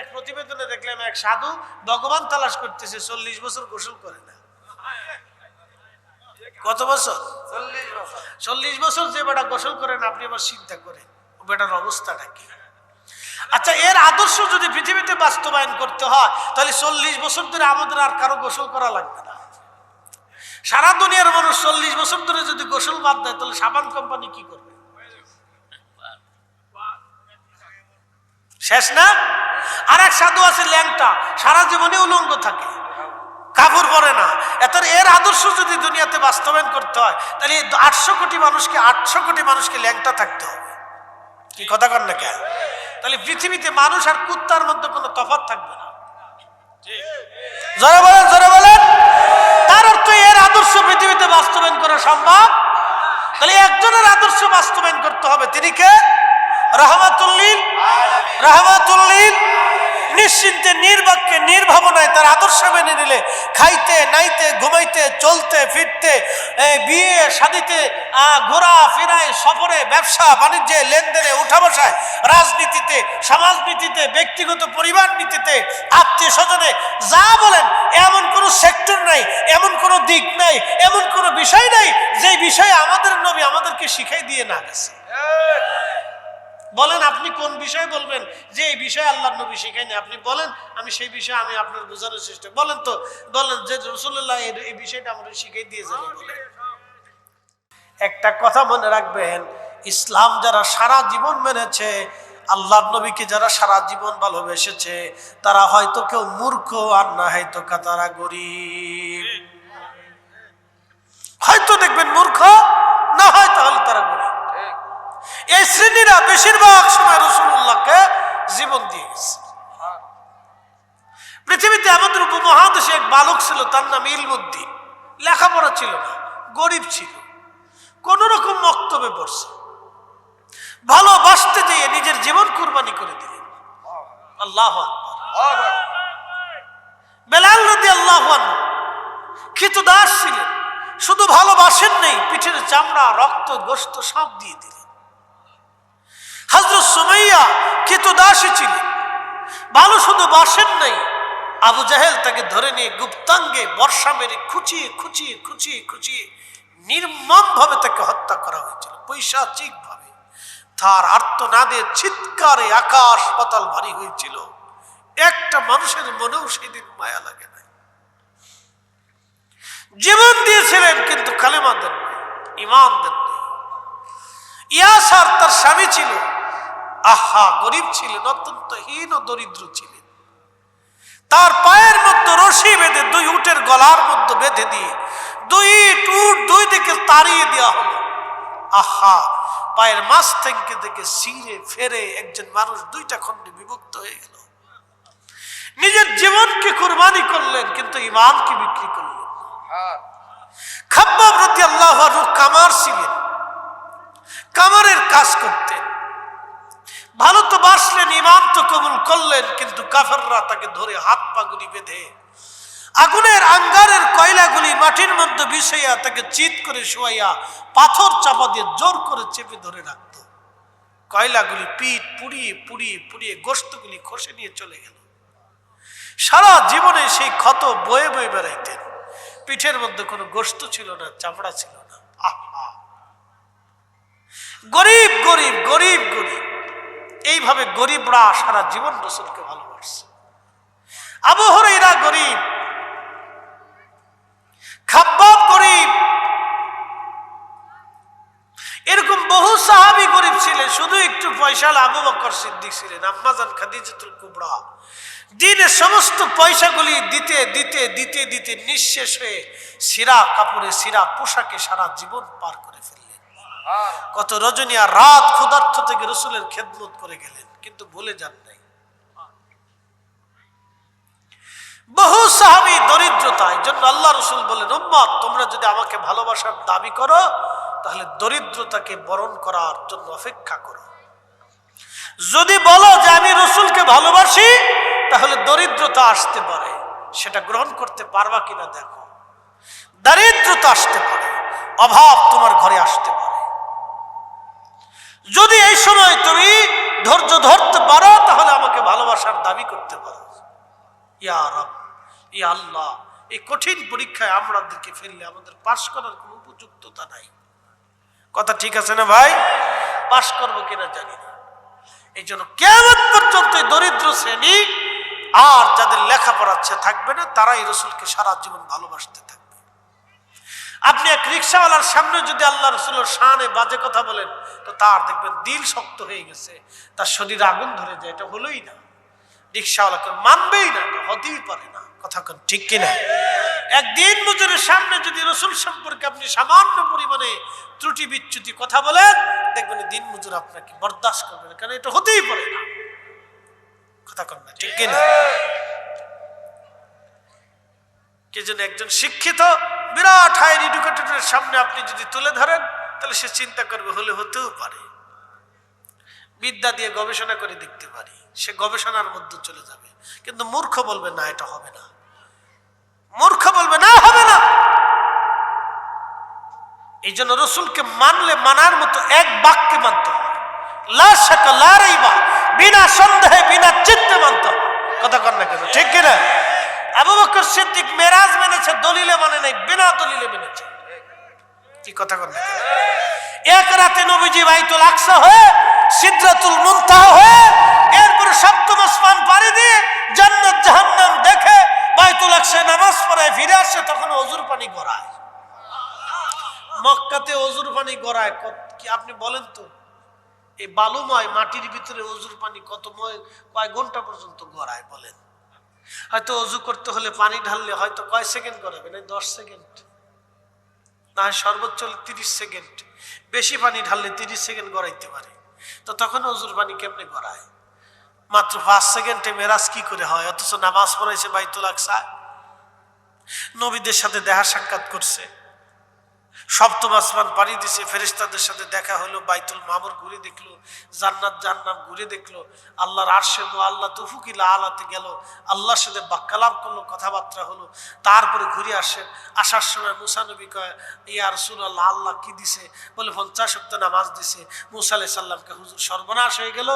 এক প্রতিবেদনে দেখলাম এক সাধু ভগবান তালাশ করতেছে চল্লিশ বছর গোসল করে না। কত বছর? চল্লিশ বছর। যে বেটা গোসল করেন আপনি আবার চিন্তা করেন বেটার অবস্থাটা কি আচ্ছা এর আদর্শ যদি পৃথিবীতে বাস্তবায়ন করতে হয় তাহলে চল্লিশ বছর ধরে আমাদের আর কারও গোসল করা লাগবে না। সারা দুনিয়ার মানুষ চল্লিশ বছর ধরে যদি গোসল বাদ দেয় তাহলে সাবান কোম্পানি কি করবে? শেষ না? আর এক সাধু আছে ল্যাংটা, সারা জীবনে উলঙ্গ থাকে। কাপড় পরে না। এত এর আদর্শ যদি দুনিয়াতে বাস্তবায়ন করতে হয়, তাহলে আটশো কোটি মানুষকে, আটশো কোটি মানুষকে ল্যাংটা থাকতে হবে। কি কথা কর না কেন? তাহলে পৃথিবীতে মানুষ আর কুত্তার মধ্যে কোনো তফাৎ থাকবে না। জোরে বলেন জোরে বলেন। তার অর্থ এর আদর্শ পৃথিবীতে বাস্তবায়ন করা সম্ভব? তাহলে একজনের আদর্শ বাস্তবায়ন করতে হবে। তিনি কে? রহমাতুল্লিল রহমাতুল্লিল নিশ্চিন্তে নির্বাক্যে নির্ভাবনায় তার আদর্শ মেনে নিলে খাইতে, নাইতে, ঘুমাইতে, চলতে, ফিরতে বিয়ে, শাদিতে ঘোরা, ফেরায়, সফরে, ব্যবসা, বাণিজ্যে, লেনদেনে উঠা বসায় রাজনীতিতে, সমাজনীতিতে, ব্যক্তিগত পরিবার নীতিতে আত্মীয় স্বজনে যা বলেন, এমন কোনো সেক্টর নাই, এমন কোনো দিক নাই, এমন কোনো বিষয় নাই যে বিষয়ে আমাদের নবী আমাদেরকে শিখাই দিয়ে না গেছে। বলেন, আপনি কোন বিষয়ে বলবেন? যে এই বিষয়ে আল্লাহ নবী শিখাইনি আপনি বলেন, আমি সেই বিষয়ে আমি আপনার বোঝানোর চেষ্টা বলেন তো, বলেন যে রসুল্লাহ এই বিষয়টা আমাদের শিখাই দিয়েছেন। একটা কথা মনে রাখবেন, ইসলাম যারা সারা জীবন মেনেছে আল্লাহ নবীকে যারা সারা জীবন ভালোবেসেছে, তারা হয়তো কেউ মূর্খ, আর না হয়তো তারা গরিব। হয়তো দেখবেন মূর্খ, না হয় তাহলে এই শ্রেণীরা বেশিরভাগ সময় রসুল্লাহকে জীবন দিয়ে গেছে। পৃথিবীতে আমাদের উপমহাদেশে এক বালক ছিল, তার নাম ইলমুদ্দিন। লেখাপড়া ছিল না, গরিব ছিল। কোন রকম মক্তবে পড়ছে। ভালোবাসতে দিয়ে নিজের জীবন কুরবানি করে দিলেন। আল্লাহ। বেলাল নদী আল্লাহ দাস ছিলেন। শুধু ভালোবাসেন নেই, পিঠের চামড়া, রক্ত গোস্ত সব দিয়ে দিলেন। হজরত সুমাইয়া দাসী ছিলেন। ভালো শুধু বাসেন নাই। আবু জাহেল তাকে ধরে নিয়ে গুপ্তাঙ্গে বর্ষা মেরে খুচিয়ে খুচিয়ে খুচিয়ে খুচিয়ে নির্মম ভাবে তাকে হত্যা করা হয়েছিল পৈশাচিক ভাবে তার আর্তনাদে চিৎকারে আকাশ পাতাল ভারী হয়েছিল। একটা মানুষের মনেও সেদিন মায়া লাগে না জীবন দিয়েছিলেন কিন্তু কালেমা দেন নাই, ইমান দেন নাই। ইয়াসার তার স্বামী ছিল আহা, গরিব ছিলেন, অত্যন্ত হীন ও দরিদ্র ছিলেন। তার পায়ের মধ্যে রশি বেঁধে, দুই উটের গলার মধ্যে বেঁধে দিয়ে, দুই ইট, উট, দুই দিকে তাড়িয়ে দেওয়া হলো। আহা, পায়ের মাছ থেকে থেকে সিঁড়ে ফেরে একজন মানুষ দুইটা খণ্ডে বিভক্ত হয়ে গেল। নিজের জীবনকে কুরবানি করলেন, কিন্তু ইমানকে বিক্রি করলেন খাব্বাব রতি আল্লাহ কামার ছিলেন। কামারের কাজ করতেন। ভালো তো বাসলেন ইমাম তো কবুল করলেন, কিন্তু কাফাররা তাকে ধরে হাত পাগুলি বেঁধে আগুনের আঙ্গারের কয়লাগুলি মাটির মধ্যে বিষাইয়া তাকে চিত করে শোয়াইয়া পাথর চাপা দিয়ে জোর করে চেপে ধরে রাখত। কয়লাগুলি পিঠ পুড়িয়ে পুড়িয়ে পুড়িয়ে গোস্তগুলি খসে নিয়ে চলে গেল। সারা জীবনে সেই ক্ষত বয়ে বয়ে বেড়াইতেন। পিঠের মধ্যে কোনো গোস্ত ছিল না, চামড়া ছিল না। আহা! গরিব গরিব গরিব গরিব। এইভাবে গরিবরা সারা জীবন রসুলকে ভালোবাসছে। আবহরেরা গরিব, খাব্বাব গরিব, এরকম বহু সাহাবি গরিব ছিলেন, শুধু একটু পয়সাল আবু বকর সিদ্দিক ছিলেন আম্মাজান খাদিজাতুল কুবরা। দিনের সমস্ত পয়সাগুলি দিতে দিতে দিতে দিতে নিঃশেষ হয়ে সিরা কাপড়ে, সিরা পোশাকে সারা জীবন পার করে ফেললেন। কত রজনী আর রাত ক্ষুধার্থ থেকে রসুলের খেদমত করে গেলেন, কিন্তু ভুলে যান নাই। বহু সাহাবি দরিদ্রতা, এই জন্য আল্লাহ রসুল বলেন উম্মত তোমরা যদি আমাকে ভালোবাসার দাবি করো, তাহলে দরিদ্রতাকে বরণ করার জন্য অপেক্ষা করো। যদি বলো যে আমি রসুলকে ভালোবাসি, তাহলে দরিদ্রতা আসতে পারে। সেটা গ্রহণ করতে পারবা কিনা দেখো। দারিদ্রতা আসতে পারে, অভাব তোমার ঘরে আসতে পারে। যদি এই সময় তুমি ধৈর্য ধরতে পারো, তাহলে আমাকে ভালোবাসার দাবি করতে পারো। ইয়া রব, ইয়া আল্লাহ, এই কঠিন পরীক্ষায় আমাদেরকে ফেললে আমাদের পাশ করার কোনো উপযুক্ততা নাই। কথা ঠিক আছে না ভাই? পাশ করব কিনা জানি না। এই জন্য কেমন পর্যন্ত দরিদ্র শ্রেণি আর যাদের লেখাপড়াচ্ছে থাকবে না, তারাই রসুলকে সারা জীবন ভালোবাসতে থাকবে। আপনি এক রিক্সাওয়ালার সামনে যদি আল্লাহ রসুলের শানে বাজে কথা বলেন, তো তার দেখবেন দিল শক্ত হয়ে গেছে, তার শরীর আগুন ধরে যায়, এটা হলোই না। রিক্সাওয়ালাকে মানবেই না এটা হতেই পারে না, কথা কোন ঠিক কিনা? একদিন মজুরের সামনে যদি রসুল সম্পর্কে আপনি সামান্য পরিমাণে ত্রুটি বিচ্যুতি কথা বলেন, দেখবেন দিন মজুর আপনাকে বরদাস্ত করবে না, কারণ এটা হতেই পারে না। কথা কন ঠিক কিনা? কে যেন একজন শিক্ষিত, বিরাট হায়ার এডুকেটেডের সামনে আপনি যদি তুলে ধরেন, তাহলে সে চিন্তা করবে, হলে হতেও পারে। বিদ্যা দিয়ে গবেষণা করে দেখতে পারি, সে গবেষণার মধ্যে চলে যাবে। কিন্তু মূর্খ বলবে, না, এটা হবে না। মূর্খ বলবে, না, হবে না। এই জন্য রসুলকে মানলে, মানার মতো এক বাক্যে মানতে হয় লা শাকা, লা রাইবা, বিনা সন্দেহে, বিনা চিত্তে মানতে হয় কথা কর না কেন, ঠিক কিনা? আবু বকর সিদ্দিক মেরাজ মেনেছে, দলিলে মানে নাই, বিনা দলিলে মেনেছে। কি কথা কর এক রাতে নবীজি বাইতুল আকসা হয়ে, সিদ্রাতুল মুনতাহা হয়ে, এরপরে সপ্তম আসমান পাড়ি দিয়ে জান্নাত জাহান্নাম দেখে বাইতুল আকসায় নামাজ পড়ায় ফিরে আসে, তখন অজুর পানি গড়ায়। মক্কাতে অজুর পানি গড়ায় কি আপনি বলেন তো? এই বালুময় মাটির ভিতরে অজুর পানি কত কয় ঘণ্টা পর্যন্ত গড়ায় বলেন? হয়তো অজু করতে হলে পানি ঢাললে হয়তো কয় সেকেন্ড করাবে না দশ সেকেন্ড। না হয় সর্বোচ্চ তিরিশ সেকেন্ড। বেশি পানি ঢাললে তিরিশ সেকেন্ড গড়াইতে পারে। তো তখন অজুর পানি কেমনে গড়ায়? মাত্র পাঁচ সেকেন্ডে মেরাজ কি করে হয়? অথচ নামাজ পড়াইছে বাইতুল আকসা। নবীদের সাথে দেখা সাক্ষাৎ করছে। সপ্তম আসমান পাড়ি দিছে, ফেরেশতাদের সাথে দেখা হলো, বাইতুল মামুর ঘুরে দেখল, জান্নাত জান্নাত ঘুরে দেখল, আল্লাহর আরশে আল্লাহ তুফুকিলা আলাতে গেল, আল্লাহর সাথে বাক্যালাপ করল, কথাবার্তা হলো, তারপরে ঘুরে আসেন আসার সময় মুসা নবী কয়, ইয়া রাসূলুল্লাহ, আল্লাহ আল্লাহ কি দিছে? বলে, পঞ্চাশ সপ্তাহ নামাজ দিছে। মুসা আলাইহিস সাল্লামকে হুজুর, সর্বনাশ হয়ে গেল।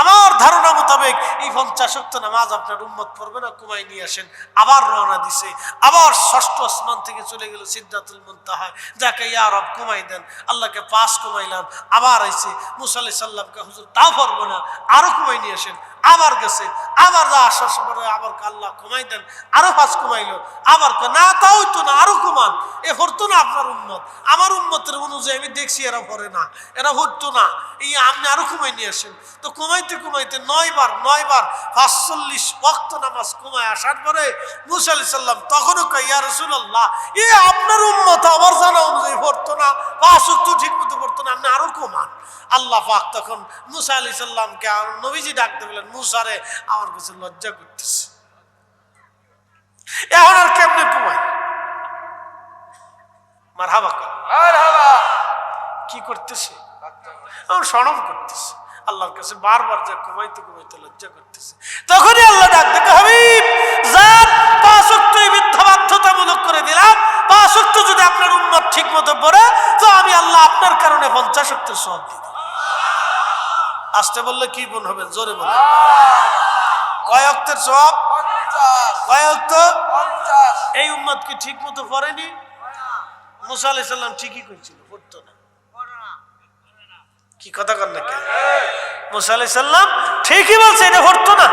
আমার ধারণা মোতাবেক এই পঞ্চাশ সপ্তাহ নামাজ আপনার উম্মত পড়বে না কুমাই নিয়ে আসেন, আবার রওনা দিছে, আবার ষষ্ঠ আসমান থেকে চলে গেল সিদ্ধাতুল মুনতাহা। যাকে ইয়া রব, কমাই দেন, আল্লাহকে পাঁচ কমাইলাম, আবার আইছে। মুসা আলাইহিস সাল্লামকে হুজুর তাও পারব না আরও কমাই নিয়ে আসেন। আবার গেছে, আবার আসার সময় আবার কে আল্লাহ কমাই দেন, আরও পাঁচ কমাইলো আবার না, তাও তো না, আরও কমান এ হরতো না আপনার উম্মত, আমার উম্মতের অনুযায়ী আমি দেখছি এরা ভরে না, এরা হরতো না, এই আপনি আরও কমাই নিয়ে আসেন। তো কমাইতে কমাইতে নয় বার নয় বার পাঁচচল্লিশ ওয়াক্ত নামাজ কমায় আসার পরে মুসা সাল্লাম তখনও কয়, ইয়া রসুল্লাহ এ আপনার উন্মত আমার জানা অনুযায়ী পড়তো না, পাঁচ তো ঠিক মতো পড়তো না, আপনি আরও কমান আল্লাহ পাক তখন মুসা আলি সাল্লামকে আর নবীজি ডাকতে বললেন মুসারে আমার কাছে লজ্জা করতেছে। এখন আর কেমনে কমাই মার হাবা কি করতেছে? আমার সরম করতেছে। আল্লাহর কাছে বারবার যা কমাইতে কমাইতে লজ্জা করতেছে। তখনই আল্লাহ ডাক দেখে হাবিব যার পাঁচ অক্টই মিথ্যা বাধ্যতামূলক করে দিলাম। পাঁচ অক্ট যদি আপনার উন্মত ঠিক মতো পড়ে তো আমি আল্লাহ আপনার কারণে পঞ্চাশ অক্টের সব দিই আসতে বললে কি গুণ হবে? জোরে বলে কয় অক্টের সব কয় অক্ট এই উম্মত কি ঠিক মতো পড়েনি? মুসা আলাইহিস সালাম ঠিকই কইছিল পড়তো না। কি কথা কর না কেন? মুসা আলাইহিস সালাম ঠিকই বলছে এটা পড়তো না।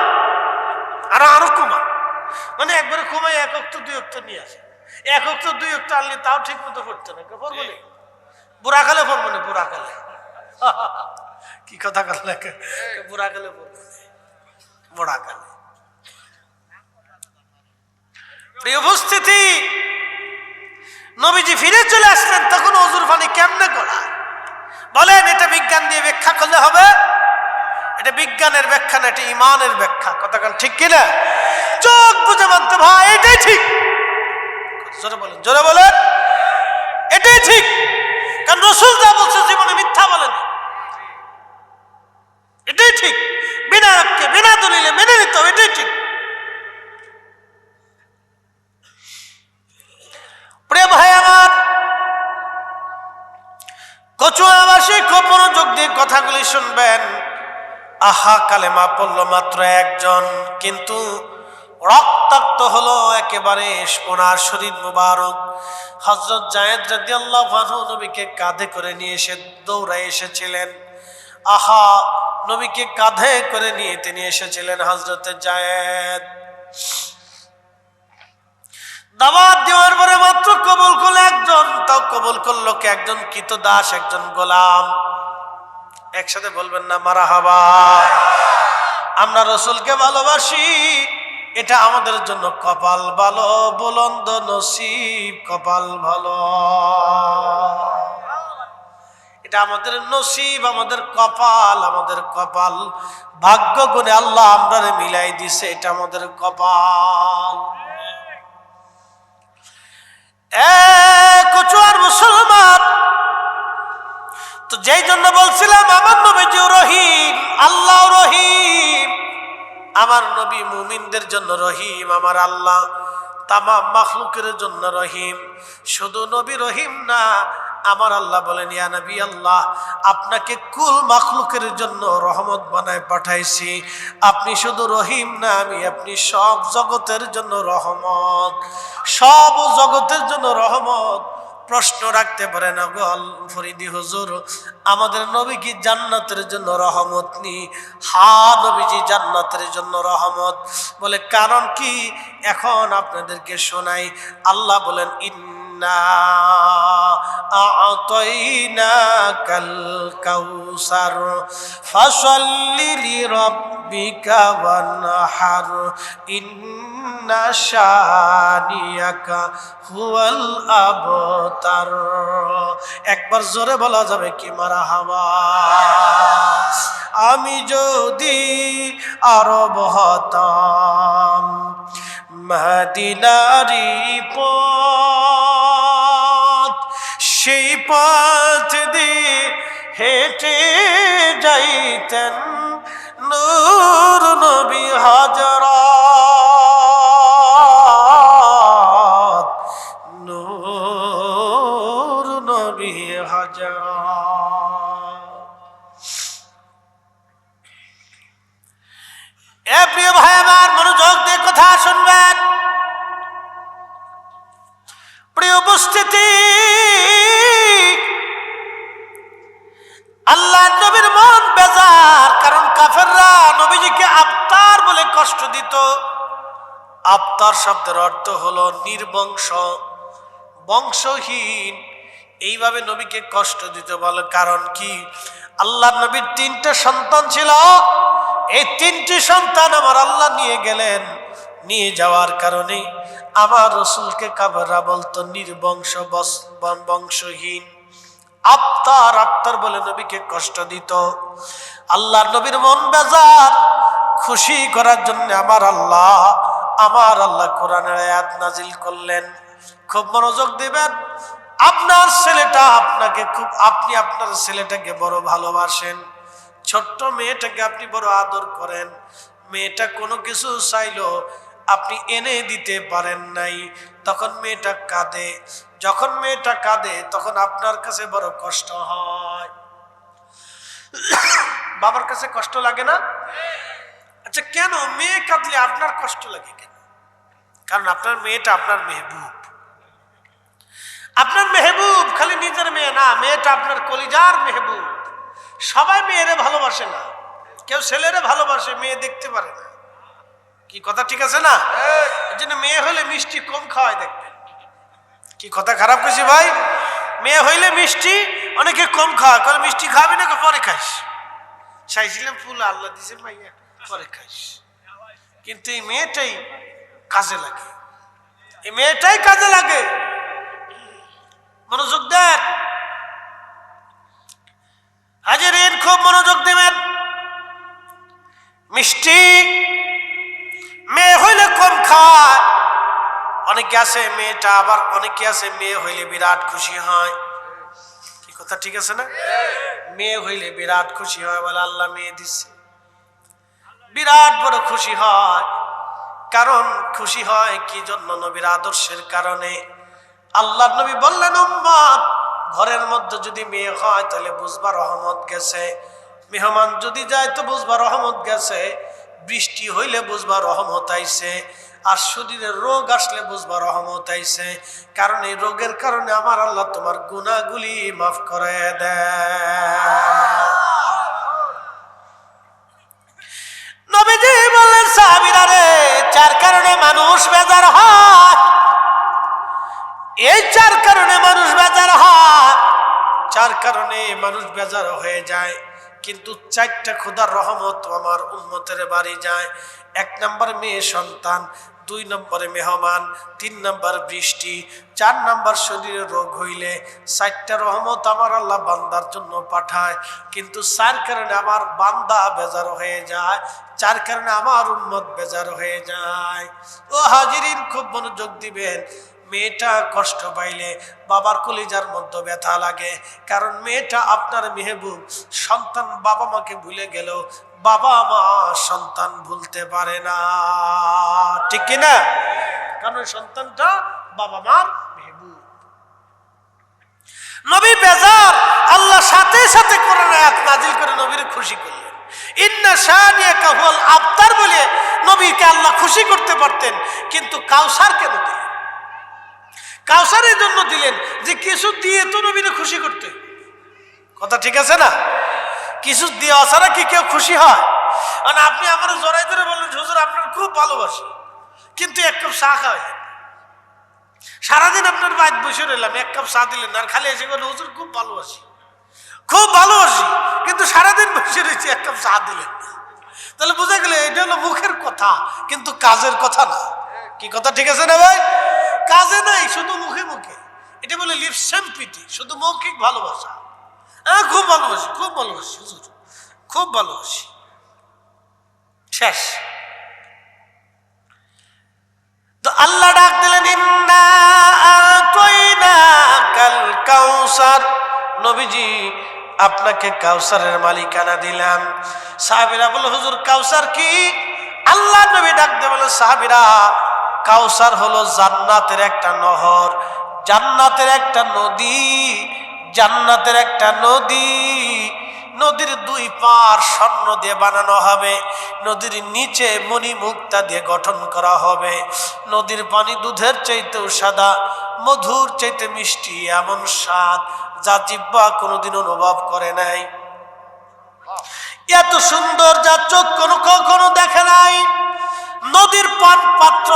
আর আরও কমা। মানে একবারে কমাই এক অক্ত দুই অক্ত নিয়ে আসে। এক অক্ত দুই অক্ত আনলে তাও ঠিক মতো পড়তো না। পড়ব না? বুড়াকালে পড়ব না বুড়াকালে কি কথা কেন? বুড়াকালে পড়ব না বুড়াকালে প্রিয় উপস্থিতি, নবীজি ফিরে চলে আসলেন, তখন অজুর পানি কেমনে করা বলেন, এটা বিজ্ঞান দিয়ে ব্যাখ্যা করলে হবে। এটা বিজ্ঞানের ব্যাখ্যা না, এটা ইমানের ব্যাখ্যা। কতক্ষণ ঠিক কিনা? চোখ বুঝে মানতে ভাই, এটাই ঠিক। জোরে বলেন জোরে বলেন। এটাই ঠিক। কারণ রসুল যা বলছে জীবনে মিথ্যা বলেন। এটাই ঠিক। বিনা রক্ষে বিনা দলিলে মেনে নিতে হবে, এটাই ঠিক। প্রিয় ভাই আমার কচুয়াবাসী খুব মনোযোগ দিয়ে কথাগুলি শুনবেন। আহা, কালেমা পড়ল মাত্র একজন, কিন্তু রক্তাক্ত হলো একেবারে ওনার শরীর মুবারক। হজরত জায়েদ রাদি আল্লাহ নবীকে কাঁধে করে নিয়ে এসে দৌড়ায় এসেছিলেন। আহা, নবীকে কাঁধে করে নিয়ে তিনি এসেছিলেন হজরতে জায়েদ। দাওয়াত দেওয়ার পরে মাত্র কবুল করল একজন, তাও কবুল করল কে? একজন কিত দাস, একজন গোলাম। একসাথে বলবেন না মারা হাবা আমরা রসুলকে ভালোবাসি এটা আমাদের জন্য কপাল ভালো, বুলন্দ নসিব, কপাল ভালো। এটা আমাদের নসিব, আমাদের কপাল আমাদের কপাল। ভাগ্য গুণে আল্লাহ আমরা মিলাই দিছে, এটা আমাদের কপাল। কচুয়ার মুসলমান, তো যেই জন্য বলছিলাম, আমার নবীজি রহিম আল্লাহ রহিম। আমার নবী মুমিনদের জন্য রহিম, আমার আল্লাহ তামাম মাখলুকের জন্য রহিম। শুধু নবী রহিম না, আমার আল্লাহ বলেন, ইয়া নবী আল্লাহ, আপনাকে কুল মাখলুকের জন্য রহমত বানায় পাঠাইছি। আপনি শুধু রহিম না, আমি আপনি সব জগতের জন্য রহমত, সব জগতের জন্য রহমত প্রশ্ন রাখতে পারেন গল ফরিদি হুজুর, আমাদের নবী কি জান্নাতের জন্য রহমত নি? হা, নবীজি জান্নাতের জন্য রহমত। বলে, কারণ কি? এখন আপনাদেরকে শোনাই, আল্লাহ বলেন, ইন্না আতাইনাকাল কাউসার ফাসাল্লি লিরাব্বিকা ওয়ানহার ইন্না শানিয়াকা হুয়াল আবতার একবার জোরে বলা যাবে কি মারা হাওয়া? আমি যদি আরব হতাম মদিনারি পথ, সেই পথ দিয়ে হেঁটে যাইতেন নূর নবী হাজরাত শব্দের অর্থ হলো নির্বংশ, বংশহীন। এইভাবে নবীকে কষ্ট দিতে বলে কারণ কি? আল্লাহ নবীর তিনটে সন্তান ছিল। এই তিনটি সন্তান আমার আল্লাহ নিয়ে গেলেন। নিয়ে যাওয়ার কারণে আমার রসুলকে কাবরা বলতো নির্বংশ বংশহীন। আপ্তার আপ্তার বলে নবীকে কষ্ট দিত। আল্লাহ নবীর মন বেজার, খুশি করার জন্য আমার আল্লাহ আমার আল্লাহ কোরআনের আয়াত নাজিল করলেন। খুব মনোযোগ দিবেন। আপনার ছেলেটা আপনাকে খুব আপনি আপনার ছেলেটাকে বড় ভালোবাসেন। ছোট্ট মেয়েটাকে আপনি বড় আদর করেন। মেয়েটা কোনো কিছু চাইলো আপনি এনে দিতে পারেন নাই। তখন মেয়েটা কাঁদে। যখন মেয়েটা কাঁদে, তখন আপনার কাছে বড় কষ্ট হয়। বাবার কাছে কষ্ট লাগে না? আচ্ছা কেন মেয়ে কাঁদলে আপনার কষ্ট লাগে কেন? কারণ আপনার মেয়েটা আপনার মেহবুব। আপনার মেহবুব খালি নিজের মেয়ে না মেয়েটা আপনার কলিজার মেহবুব। সবাই মেয়েরে ভালোবাসে না। কেউ ছেলেরে ভালোবাসে মেয়ে দেখতে পারে না। কি কথা ঠিক আছে না? এই জন্য মেয়ে হলে মিষ্টি কম খাওয়ায় দেখবেন। কি কথা খারাপ করছি ভাই? মেয়ে হইলে মিষ্টি অনেকে কম খাওয়ায়। কারণ মিষ্টি খাবি না পরে খাইস? চাইছিলাম ফুল আল্লাহ দিছে মাইয়া। পরে খাইস। কিন্তু এই মেয়েটাই কাজে লাগে। এই মেয়েটাই কাজে লাগে। মনোযোগ দেন। হাজির খুব মনোযোগ দেবেন। মিষ্টি মেয়ে হইলে কম খায়। অনেকে আছে মেয়েটা আবার অনেকে আছে মেয়ে হইলে বিরাট খুশি হয়। কি কথা ঠিক আছে না? মেয়ে হইলে বিরাট খুশি হয় বলে আল্লাহ মেয়ে দিচ্ছে বিরাট বড় খুশি হয়। কারণ খুশি হয় কি জন্য নবীর আদর্শের কারণে? আল্লাহ নবী বললেন, উম্মত, ঘরের মধ্যে যদি মেয়ে হয় তাহলে বুঝবা রহমত গেছে। মেহমান যদি যায় তো বুঝবা রহমত গেছে। বৃষ্টি হইলে বুঝবা রহমত আইছে। আর শরীরে রোগ আসলে বুঝবা রহমত আইছে। কারণ এই রোগের কারণে আমার আল্লাহ তোমার গুণাগুলি মাফ করে দেয় নবীজি রে চার কারণে মানুষ বেজার হয়, এই চার কারণে মানুষ বেজার হয় চার কারণে মানুষ বেজার হয়ে যায়, কিন্তু রহমত আমার উন্মতের বাড়ি যায়। এক নম্বর মেয়ে সন্তান, দুই নম্বরে মেহমান, তিন নম্বর বৃষ্টি, চার নম্বর শরীরে রোগ হইলে চারটা রহমত আমার আল্লাহ বান্দার জন্য পাঠায়, কিন্তু চার কারণে আমার বান্দা বেজার হয়ে যায় চার কারণে আমার উন্মত বেজার হয়ে যায়। ও হাজিরিন, খুব মনোযোগ দিবেন। মেয়েটা কষ্ট পাইলে বাবার কলিজার মধ্যে ব্যথা লাগে। কারণ মেয়েটা আপনার মেহবুব, সন্তান বাবা মাকে ভুলে গেল বাবা মা সন্তান ভুলতে পারে না। ঠিক কিনা কারণ সন্তানটা বাবা মার মেহবুব। নবী বেজার, আল্লাহ সাথে সাথে আয়াত নাজিল করে নবীর খুশি করলেন। ইন্না শানিয়া কাহুল আবতার বলে নবীকে আল্লাহ খুশি করতে পারতেন, কিন্তু কাউসার কেন দিলেন। কাউসারের জন্য দিলেন যে কিছু দিয়ে তো নবীরে খুশি করতে। কথা ঠিক আছে না? কিছু দেওয়া ছাড়া কি কেউ খুশি হয়? মানে আপনি আমার জড়াই ধরে বললেন, হুজুর, আপনার খুব ভালোবাসি, কিন্তু এক কাপ চা খাওয়াইলেন সারাদিন আপনার বাইক বসে রইলাম, এক কাপ চা দিলেন আর খালি এসে বললেন, হুজুর, খুব ভালোবাসি। খুব ভালোবাসি কিন্তু সারাদিন বসে রয়েছি, এক কাপ চা দিলেন তাহলে বোঝা গেলে এটা হলো মুখের কথা, কিন্তু কাজের কথা না। কি কথা ঠিক আছে না ভাই? কাজে নাই, শুধু মুখে মুখে। এটা বলে লিপসেম্পিটি শুধু মৌখিক ভালোবাসা। হ্যাঁ খুব ভালোবাসি খুব ভালোবাসি খুব ভালোবাসি শেষ। তো আল্লাহ ডাক দিলেন আতাইনা কাল কাউসার। নবীজি আপনাকে কাউসারের মালিকানা দিলাম। সাহাবিরা বলে হুজুর, কাউসার কি? আল্লাহ নবী ডাকতে বলে সাহাবিরা, কাউসার হলো জান্নাতের একটা নহর, জান্নাতের একটা নদী, জান্নাতের একটা নদী। নদীর দুই পার স্বর্ণ দিয়ে বানানো হবে। নদীর নিচে মণিমুক্তা দিয়ে গঠন করা হবে। নদীর পানি দুধের চাইতেও সাদা, মধুর চাইতে মিষ্টি, এমন স্বাদ যা জিব্বা কোনোদিন অনুভব করে নাই। এত সুন্দর যা চোখ কোনো কখনো দেখে নাই। নদীর পান পাত্র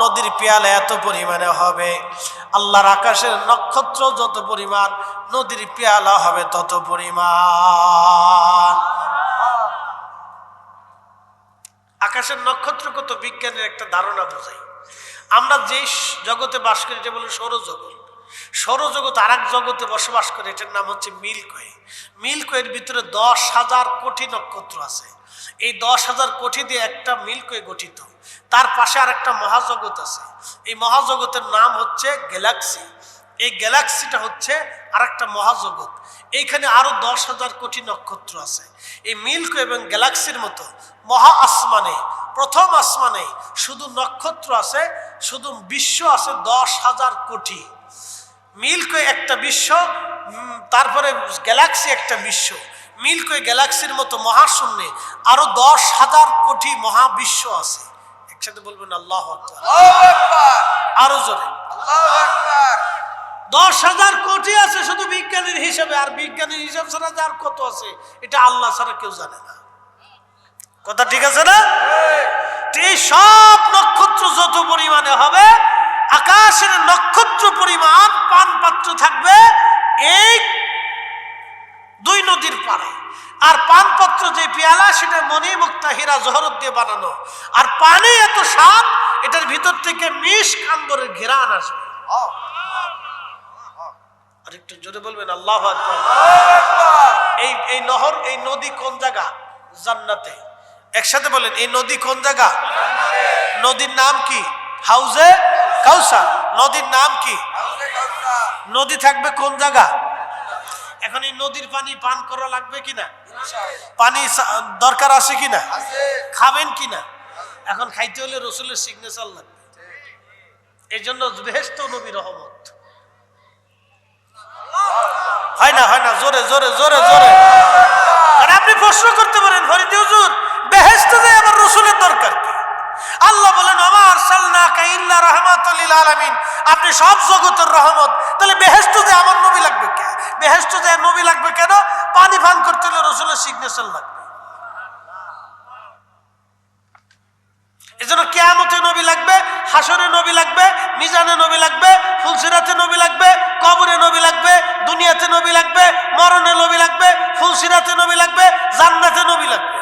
নদীর পেয়ালে এত পরিমাণে হবে। আল্লাহর আকাশের নক্ষত্র যত পরিমাণ, নদীর পেয়ালা হবে তত পরিমাণ। আকাশের নক্ষত্র কত বিজ্ঞানের একটা ধারণা বোঝাই আমরা যে জগতে বাস করি যে বলে সৌরজগৎ। সৌরজগৎ আর এক জগতে বসবাস করে, এটার নাম হচ্ছে মিল্কওয়ে। মিল্কওয়ের ভিতরে দশ হাজার কোটি নক্ষত্র আছে। এই দশ হাজার কোটি দিয়ে একটা মিল্কওয়ে গঠিত। তার পাশে আর একটা মহাজগৎ আছে। এই মহাজগতের নাম হচ্ছে গ্যালাক্সি। এই গ্যালাক্সিটা হচ্ছে আর একটা মহাজগৎ। এইখানে আরও দশ হাজার কোটি নক্ষত্র আছে। এই মিল্ক এবং গ্যালাক্সির মতো মহা আসমানে, প্রথম আসমানে শুধু নক্ষত্র আছে, শুধু বিশ্ব আছে দশ হাজার কোটি। মিল্কওয়ে একটা বিশ্ব তারপরে গ্যালাক্সি একটা বিশ্ব। মিল্কওয়ে গ্যালাক্সির মতো মহাশূন্যে আরও দশ হাজার কোটি মহাবিশ্ব আছে। একসাথে বলবেন আল্লাহ আরও জোরে। দশ হাজার কোটি আছে শুধু বিজ্ঞানীর হিসাবে আর বিজ্ঞানীর হিসাব ছাড়া যার কত আছে এটা আল্লাহ ছাড়া কেউ জানে না। কথা ঠিক আছে না? এই সব নক্ষত্র যত পরিমাণে হবে আকাশের নক্ষত্র পরিমাণ পাত্র থাকবে এই দুই নদীর পারে আর পানপত্র যে পেয়ালা, সেটা মনি মুক্তা হীরা জহরত দিয়ে বানানো। আর পানি এত স্বাদ, এটার ভিতর থেকে মিশ কান্দরের ঘেরান আসবে। আর একটু জোরে বলবেন, আল্লাহ এই এই নহর, এই নদী কোন জায়গা? জান্নাতে। একসাথে বলেন, এই নদী কোন জায়গা? নদীর নাম কি? হাউজে কাউসার। নদীর নাম কি? নদী থাকবে কোন জায়গা? এখন এই নদীর পানি পান করা লাগবে কিনা? পানি দরকার আছে কিনা? খাবেন কিনা? এখন খাইতে হলে রসুলের সিগনেচার লাগবে। এই জন্য বেহেস্ত নবী রহমত। হয় না হয় না, জোরে জোরে জোরে জোরে। কারণ আপনি প্রশ্ন করতে পারেন, ফরিদি হুজুর বেহেস্তে যে আমার রসুলের দরকার কি? আল্লাহ বলেন আমার সাল্লাকা ইল্লা রাহমাতুল লিল আলামিন। আপনি সব জগতের রহমত। তাহলে বেহেস্ত যে আমার নবী লাগবে কেন বেহেস্ত যে নবী লাগবে কেন? পানি পান করতে হলে রসুলের সিগনেচার লাগবে। এজন্য কেয়ামতে নবী লাগবে হাসরে নবী লাগবে মিজানে নবী লাগবে ফুলসিরাতে নবী লাগবে কবরে নবী লাগবে দুনিয়াতে নবী লাগবে মরণে নবী লাগবে ফুলসিরাতে নবী লাগবে জান্নাতে নবী লাগবে।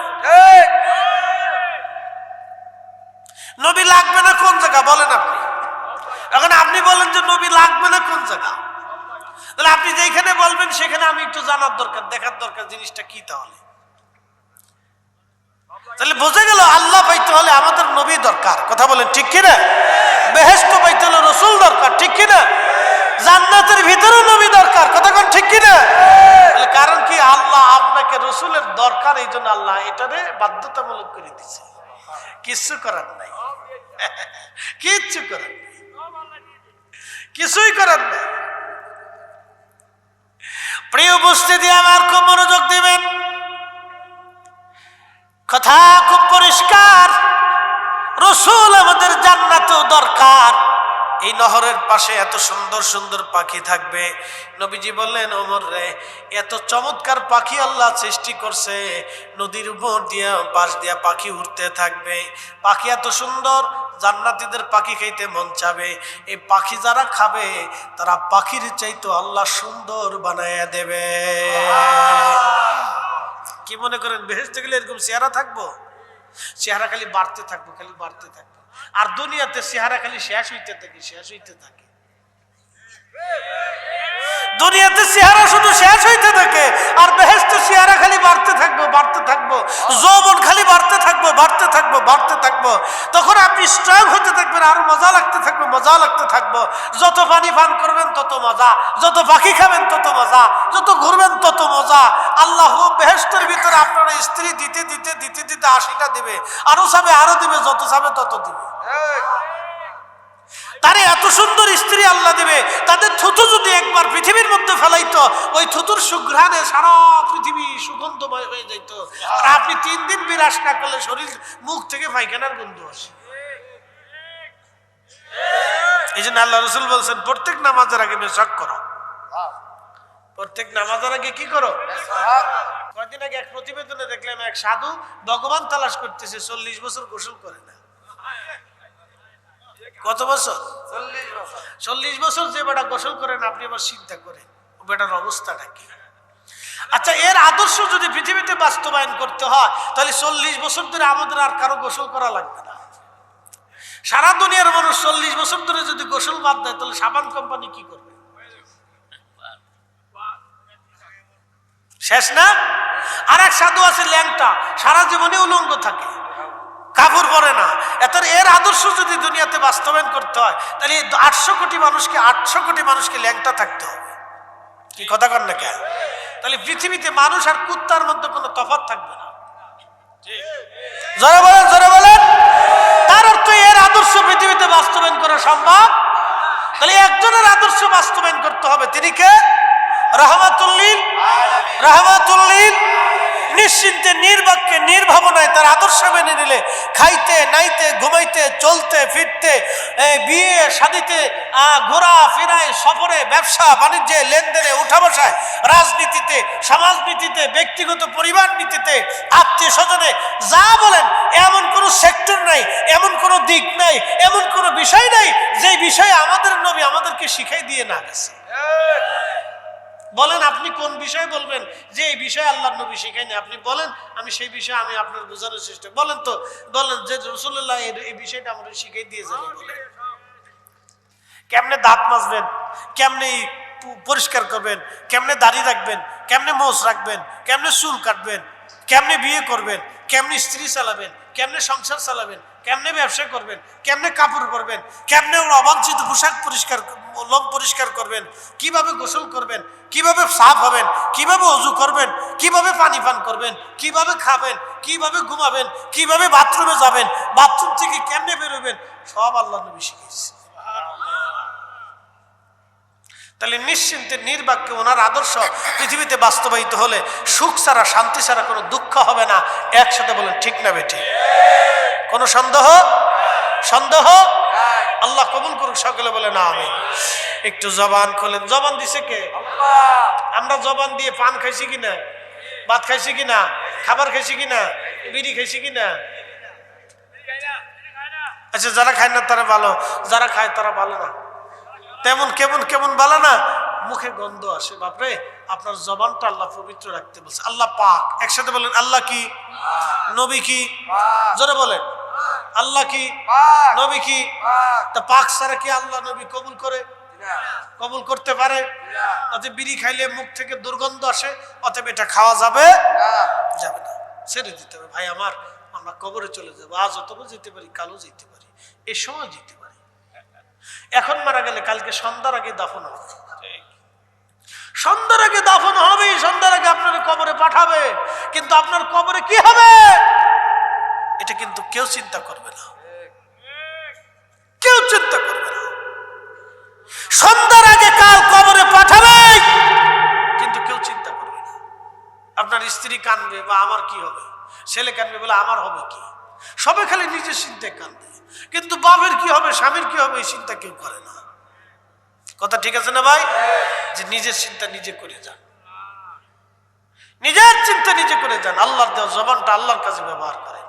নবী লাগবে না কোন জায়গা বলেন আপনি। এখন আপনি বলেন যে নবী লাগবে না কোন জায়গা? তাহলে আপনি যেখানে বলবেন, সেখানে আমি একটু জানার দরকার, দেখার দরকার জিনিসটা কি তাহলে? তাহলে বোঝা গেল আল্লাহ পাইতে হলে আমাদের নবী দরকার। কথা বলেন, ঠিক কিনা বেহেস্ত পাইতে হলে রসুল দরকার, ঠিক কিনা জান্নাতের ভিতরে নবী দরকার, কথা কোন ঠিক কিনা কারণ কি আল্লাহ আপনাকে রসুলের দরকার এই জন্য আল্লাহ এটারে বাধ্যতামূলক করে দিছে। কিচ্ছু করার নাই। কিচ্ছু করার নাই। কিছুই করার নাই। প্রিয় উপস্থিতি আমার খুব মনোযোগ দিবেন। কথা খুব পরিষ্কার। রসুল আমাদের জান্নাতেও দরকার। এই নহরের পাশে এত সুন্দর সুন্দর পাখি থাকবে। নবীজি বললেন, ওমর রে, এত চমৎকার পাখি আল্লাহ সৃষ্টি করছে। নদীর উপর দিয়া, পাশ দিয়া পাখি উঠতে থাকবে। পাখি এত সুন্দর, জান্নাতীদের পাখি খাইতে মন চাবে। এই পাখি যারা খাবে, তারা পাখির চাইতো আল্লাহ সুন্দর বানায় দেবে। কি মনে করেন বেহেস্তে গেলে এরকম চেহারা থাকব? চেহারা খালি বাড়তে থাকব, খালি বাড়তে থাকব। আর দুনিয়াতে চেহারা খালি শেষ হইতে থাকে শেষ হইতে থাকে। দুনিয়াতে চেহারা শুধু শেষ হইতে থাকে আর বেহেস্তে চেহারা খালি বাড়তে থাকব বাড়তে থাকব। যৌবন খালি বাড়তে থাকব বাড়তে থাকব বাড়তে থাকব। তখন আপনি স্ট্রং হতে থাকবেন আরও মজা লাগতে থাকবে মজা লাগতে থাকব। যত পানি পান করবেন তত মজা। যত পাখি খাবেন তত মজা। যত ঘুরবেন তত মজা। আল্লাহ বেহেস্তের ভিতরে আপনার স্ত্রী দিতে দিতে দিতে দিতে আশিটা দিবে। আরও চাবে আরও দিবে যত চাবে তত দিবে। তারে এত সুন্দর স্ত্রী আল্লাহ দেবে। তাদের থুতু যদি একবার পৃথিবীর মধ্যে ফেলাইতো ওই থুতুর সুঘ্রাণে সারা পৃথিবী সুগন্ধময় হয়ে যাইত। আর আপনি তিন দিন বিরাস না করলে শরীর, মুখ থেকে পায়খানার গন্ধ আসে। এই জন্য আল্লাহ রসুল বলছেন, প্রত্যেক নামাজের আগে মেশক করো। প্রত্যেক নামাজের আগে কি করো? কয়দিন আগে এক প্রতিবেদনে দেখলাম, এক সাধু ভগবান তালাশ করতেছে, চল্লিশ বছর গোসল করে না। কত বছর? চল্লিশ বছর যে বেটা গোসল করেন আপনি আবার চিন্তা করেন। বেটার অবস্থাটা কি? আচ্ছা এর আদর্শ যদি পৃথিবীতে বাস্তবায়ন করতে হয়, তাহলে চল্লিশ বছর ধরে আমাদের আর কারও গোসল করা লাগবে না। সারা দুনিয়ার মানুষ চল্লিশ বছর ধরে যদি গোসল বাদ দেয়, তাহলে সাবান কোম্পানি কি করবে? শেষ না? আর এক সাধু আছে ল্যাংটা, সারা জীবনে উলঙ্গ থাকে। কাপড় পরে না। এত এর আদর্শ যদি দুনিয়াতে বাস্তবায়ন করতে হয়, তাহলে আটশো কোটি মানুষকে, আটশো কোটি মানুষকে ল্যাংটা থাকতে হবে। কি কথা কর না কেন? তাহলে পৃথিবীতে মানুষ আর কুত্তার মধ্যে কোনো তফাৎ থাকবে না। জোরে বলেন জোরে বলেন। তার অর্থ এর আদর্শ পৃথিবীতে বাস্তবায়ন করা সম্ভব? তাহলে একজনের আদর্শ বাস্তবায়ন করতে হবে। তিনি কে? রহমাতুল্লিন রহমাতুল্লিল নিশ্চিন্তে নির্বাক্যে নির্ভাবনায় তার আদর্শ মেনে নিলে খাইতে, নাইতে, ঘুমাইতে, চলতে, ফিরতে বিয়ে, শাদিতে ঘোরা, ফেরায়, সফরে, ব্যবসা, বাণিজ্যে, লেনদেনে উঠা বসায় রাজনীতিতে, সমাজনীতিতে, ব্যক্তিগত পরিবার নীতিতে আত্মীয় স্বজনে যা বলেন, এমন কোনো সেক্টর নাই, এমন কোনো দিক নাই, এমন কোনো বিষয় নাই যে বিষয়ে আমাদের নবী আমাদেরকে শিখাই দিয়ে না গেছে। বলেন আপনি কোন বিষয়ে বলবেন? যে এই বিষয়ে আল্লাহ নবী শেখায়নি। আপনি বলেন আমি সেই বিষয়ে আমি আপনার বোঝানোর চেষ্টা বলেন তো বলেন যে রসুল্লাহ এই বিষয়টা আমাদের শিখাই দিয়েছেন। কেমনে দাঁত মাজবেন? কেমনে পরিষ্কার করবেন? কেমনে দাড়ি রাখবেন? কেমনে মোষ রাখবেন? কেমনে চুল কাটবেন? কেমনে বিয়ে করবেন? কেমনে স্ত্রী চালাবেন? কেমনে সংসার চালাবেন? কেমনে ব্যবসা করবেন? কেমনে কাপড় পরবেন? কেমনে অবাঞ্ছিত পোশাক পরিষ্কার লোম পরিষ্কার করবেন? কীভাবে গোসল করবেন? কীভাবে সাফ হবেন? কীভাবে অজু করবেন? কীভাবে পানি পান করবেন? কীভাবে খাবেন? কীভাবে ঘুমাবেন? কীভাবে বাথরুমে যাবেন? বাথরুম থেকে কেমনে বেরোবেন? সব আল্লাহ নবী শিখিয়েছে। তাহলে নিশ্চিন্তে নির্বাক্যে ওনার আদর্শ পৃথিবীতে বাস্তবায়িত হলে সুখ ছাড়া, শান্তি ছাড়া কোনো দুঃখ হবে না। একসাথে বলেন, ঠিক না বেঠি কোনো সন্দেহ? সন্দেহ? আল্লাহ কবুল করুক, সকলে বলে না আমি একটু জবান খোলেন। জবান দিছে কে? আমরা জবান দিয়ে পান খাইছি কিনা? ভাত খাইছি কিনা? খাবার খাইছি কিনা? বিড়ি খাইছি কিনা? আচ্ছা যারা খায় না তারা ভালো, যারা খায় তারা ভালো না। তেমন কেমন কেমন বলে না। মুখে গন্ধ আসে, বাপরে, আপনার জবানটা আল্লাহ পবিত্র রাখতে বলছে। আল্লাহ পাক। একসাথে বলেন, আল্লাহ কি? নবী কি? জোরে বলেন, আল্লাহ কি? নবী কি? তা পাক ছাড়া কি আল্লাহ নবী কবুল করে? কবুল করতে পারে? অতএব বিড়ি খাইলে মুখ থেকে দুর্গন্ধ আসে অতএব এটা খাওয়া যাবে? যাবে না। ছেড়ে দিতে হবে। ভাই, আমার, আমরা কবরে চলে যাব। আজ অতও যেতে পারি, কালও যেতে পারি। এই সময় যেতে পারি। এখন মারা গেলে কালকে সন্ধ্যার আগে দাফন হবে। সন্ধ্যার আগে দাফন হবে, সন্ধ্যার আগে আপনার কবরে পাঠাবে। কিন্তু আপনার কবরে কি হবে? এটা কিন্তু কেউ চিন্তা করবে না। কেউ চিন্তা করবে না। সন্ধ্যার আগে কাল কবরে পাঠাবে, কিন্তু কেউ চিন্তা করবে না। আপনার স্ত্রী কানবে বা আমার কি হবে? ছেলে কানবে বলে আমার হবে কি? সবে খালি নিজের চিন্তায় কানবে কিন্তু বাপের কি হবে, স্বামীর কি হবে, এই চিন্তা কেউ করে না। কথা ঠিক আছে না ভাই? যে নিজের চিন্তা নিজে করে যান। নিজের চিন্তা নিজে করে যান। আল্লাহর দেওয়া জবানটা আল্লাহর কাছে ব্যবহার করেন।